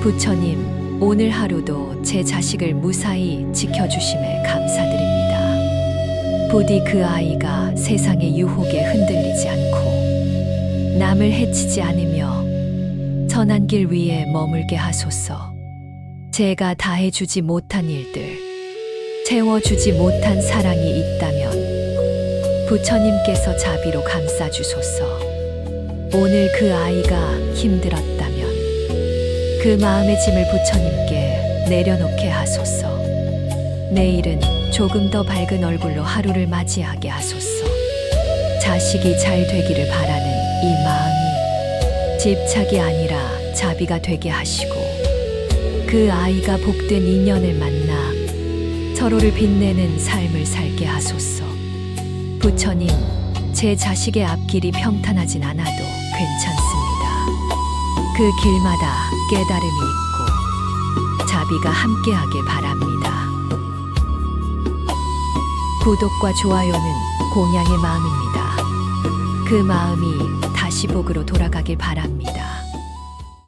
부처님, 오늘 하루도 제 자식을 무사히 지켜주심에 감사드립니다. 부디 그 아이가 세상의 유혹에 흔들리지 않고 남을 해치지 않으며 선한 길 위에 머물게 하소서. 제가 다 해주지 못한 일들, 채워주지 못한 사랑이 있다면 부처님께서 자비로 감싸주소서. 오늘 그 아이가 힘들었다면 그 마음의 짐을 부처님께 내려놓게 하소서. 내일은 조금 더 밝은 얼굴로 하루를 맞이하게 하소서. 자식이 잘 되기를 바라는 이 마음이 집착이 아니라 자비가 되게 하시고 그 아이가 복된 인연을 만나 서로를 빛내는 삶을 살게 하소서. 부처님, 제 자식의 앞길이 평탄하진 않아도 괜찮습니다. 그 길마다 깨달음이 있고 자비가 함께하길 바랍니다. 구독과 좋아요는 공양의 마음입니다. 그 마음이 다시 복으로 돌아가길 바랍니다.